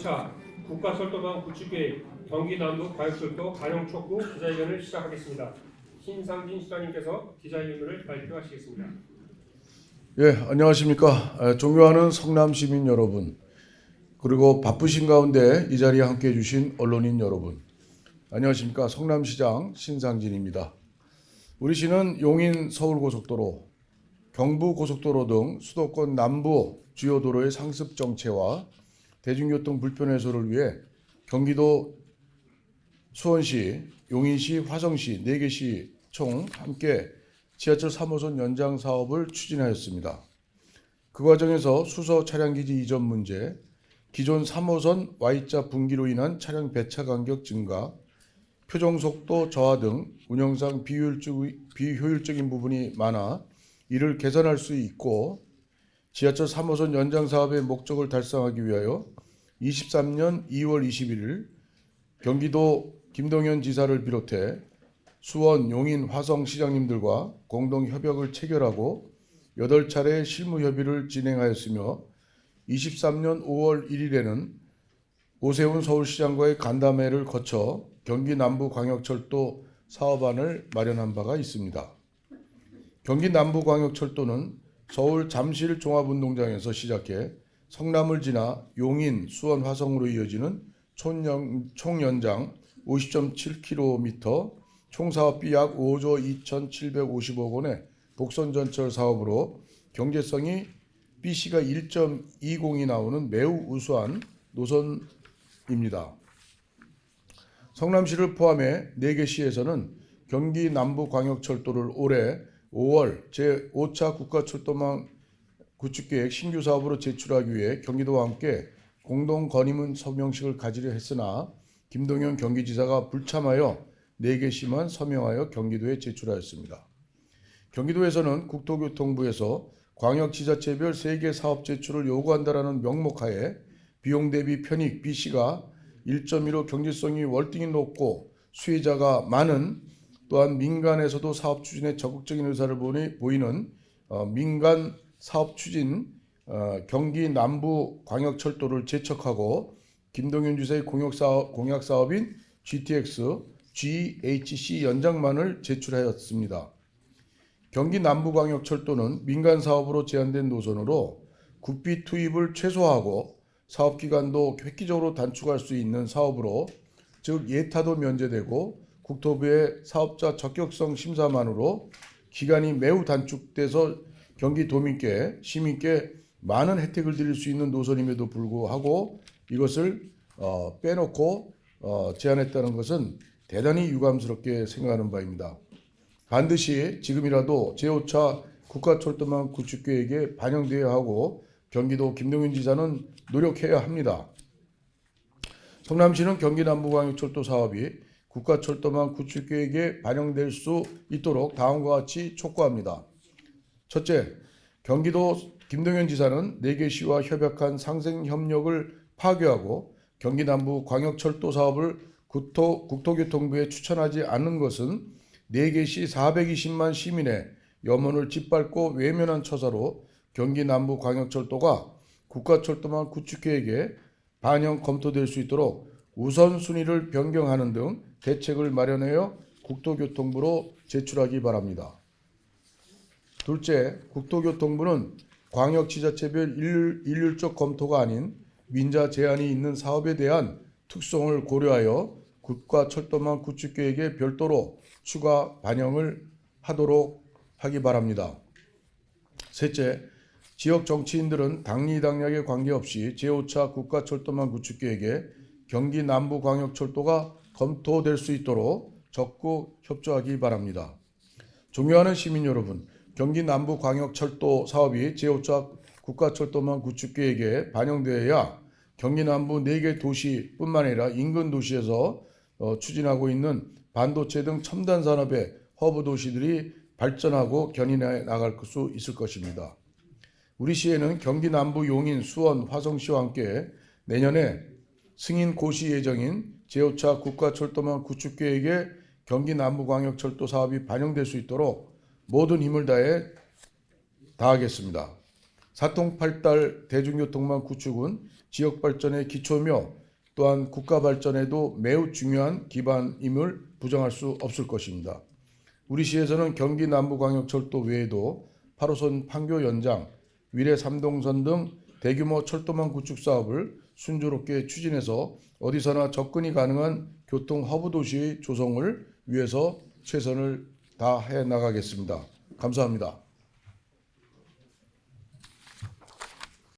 제5차 국가철도망 구축계획 경기남부 과역철도 관용 촉구 기자회견을 시작하겠습니다. 신상진 시장님께서 기자회견을 발표하시겠습니다. 예, 안녕하십니까. 에, 존경하는 성남 시민 여러분, 그리고 바쁘신 가운데 이 자리에 함께 해 주신 언론인 여러분, 안녕하십니까. 성남시장 신상진입니다. 우리 시는 용인 서울고속도로, 경부고속도로 등 수도권 남부 주요 도로의 상습 정체와 대중교통 불편 해소를 위해 경기도 수원시, 용인시, 화성시, 4개 시 총 함께 지하철 3호선 연장 사업을 추진하였습니다. 그 과정에서 수서 차량 기지 이전 문제, 기존 3호선 Y자 분기로 인한 차량 배차 간격 증가, 표정 속도 저하 등 운영상 비효율적, 비효율적인 부분이 많아 이를 개선할 수 있고 지하철 3호선 연장 사업의 목적을 달성하기 위하여 23년 2월 21일 경기도 김동연 지사를 비롯해 수원, 용인, 화성 시장님들과 공동 협약을 체결하고 8차례 실무 협의를 진행하였으며 23년 5월 1일에는 오세훈 서울시장과의 간담회를 거쳐 경기 남부 광역철도 사업안을 마련한 바가 있습니다. 경기 남부 광역철도는 서울 잠실 종합운동장에서 시작해 성남을 지나 용인, 수원, 화성으로 이어지는 총연, 총연장 50.7km, 총 사업비 약 5조 2,750억 원의 복선 전철 사업으로 경제성이 BC가 1.20이 나오는 매우 우수한 노선입니다. 성남시를 포함해 4개 시에서는 경기 남부광역철도를 올해 5월 제5차 국가철도망 구축계획 신규 사업으로 제출하기 위해 경기도와 함께 공동 건의문 서명식을 가지려 했으나 김동연 경기지사가 불참하여 4개 시만 서명하여 경기도에 제출하였습니다. 경기도에서는 국토교통부에서 광역지자체별 3개 사업 제출을 요구한다라는 명목하에 비용 대비 편익 B씨가 1.15 경제성이 월등히 높고 수혜자가 많은 또한 민간에서도 사업 추진에 적극적인 의사를 보니- 보이는 어, 민간 사업 추진 어, 경기 남부 광역철도를 제척하고 김동연 주사의 공약 사업, 공약 사업인 GTX, GHC 연장만을 제출하였습니다. 경기 남부광역철도는 민간 사업으로 제한된 노선으로 국비 투입을 최소화하고 사업 기간도 획기적으로 단축할 수 있는 사업으로 즉 예타도 면제되고 국토부의 사업자 적격성 심사만으로 기간이 매우 단축돼서 경기 도민께 시민께 많은 혜택을 드릴 수 있는 노선임에도 불구하고 이것을 어, 빼놓고 어, 제안했다는 것은 대단히 유감스럽게 생각하는 바입니다. 반드시 지금이라도 제5차 국가철도망 구축계획에 반영되어야 하고 경기도 김동윤 지사는 노력해야 합니다. 성남시는 경기 남부광역철도 사업이 국가철도망 구축계획에 반영될 수 있도록 다음과 같이 촉구합니다. 첫째, 경기도 김동연 지사는 4개 시와 협약한 상생 협력을 파괴하고 경기 남부 광역철도 사업을 국토, 국토교통부에 추천하지 않는 것은 4개 시 420만 시민의 염원을 짓밟고 외면한 처사로 경기 남부 광역철도가 국가철도망 구축계획에 반영 검토될 수 있도록 우선순위를 변경하는 등 대책을 마련하여 국토교통부로 제출하기 바랍니다. 둘째, 국토교통부는 광역지자체별 일률, 일률적 검토가 아닌 민자 제한이 있는 사업에 대한 특성을 고려하여 국가 철도망 구축계획에 별도로 추가 반영을 하도록 하기 바랍니다. 셋째, 지역 정치인들은 당리당략에 관계없이 제5차 국가 철도망 구축계획에 경기 남부 광역철도가 검토될 수 있도록 적극 협조하기 바랍니다. 존경하는 시민 여러분, 경기 남부 광역 철도 사업이 제5차 국가철도망 구축 계획에 반영되어야 경기 남부 4개 도시뿐만 아니라 인근 도시에서 어, 추진하고 있는 반도체 등 첨단 산업의 허브 도시들이 발전하고 견인해 나갈 수 있을 것입니다. 우리 시에는 경기 남부 용인, 수원, 화성시와 함께 내년에 승인 고시 예정인 제5차 국가철도망 구축계획에 경기 남부광역철도 사업이 반영될 수 있도록 모든 힘을 다해 다하겠습니다. 사통팔달 대중교통망 구축은 지역 발전의 기초며 또한 국가 발전에도 매우 중요한 기반임을 부정할 수 없을 것입니다. 우리 시에서는 경기 남부광역철도 외에도 8호선 판교 연장, 위례 삼동선 등 대규모 철도망 구축 사업을 순조롭게 추진해서 어디서나 접근이 가능한 교통 허브 도시의 조성을 위해서 최선을 다해 나가겠습니다. 감사합니다.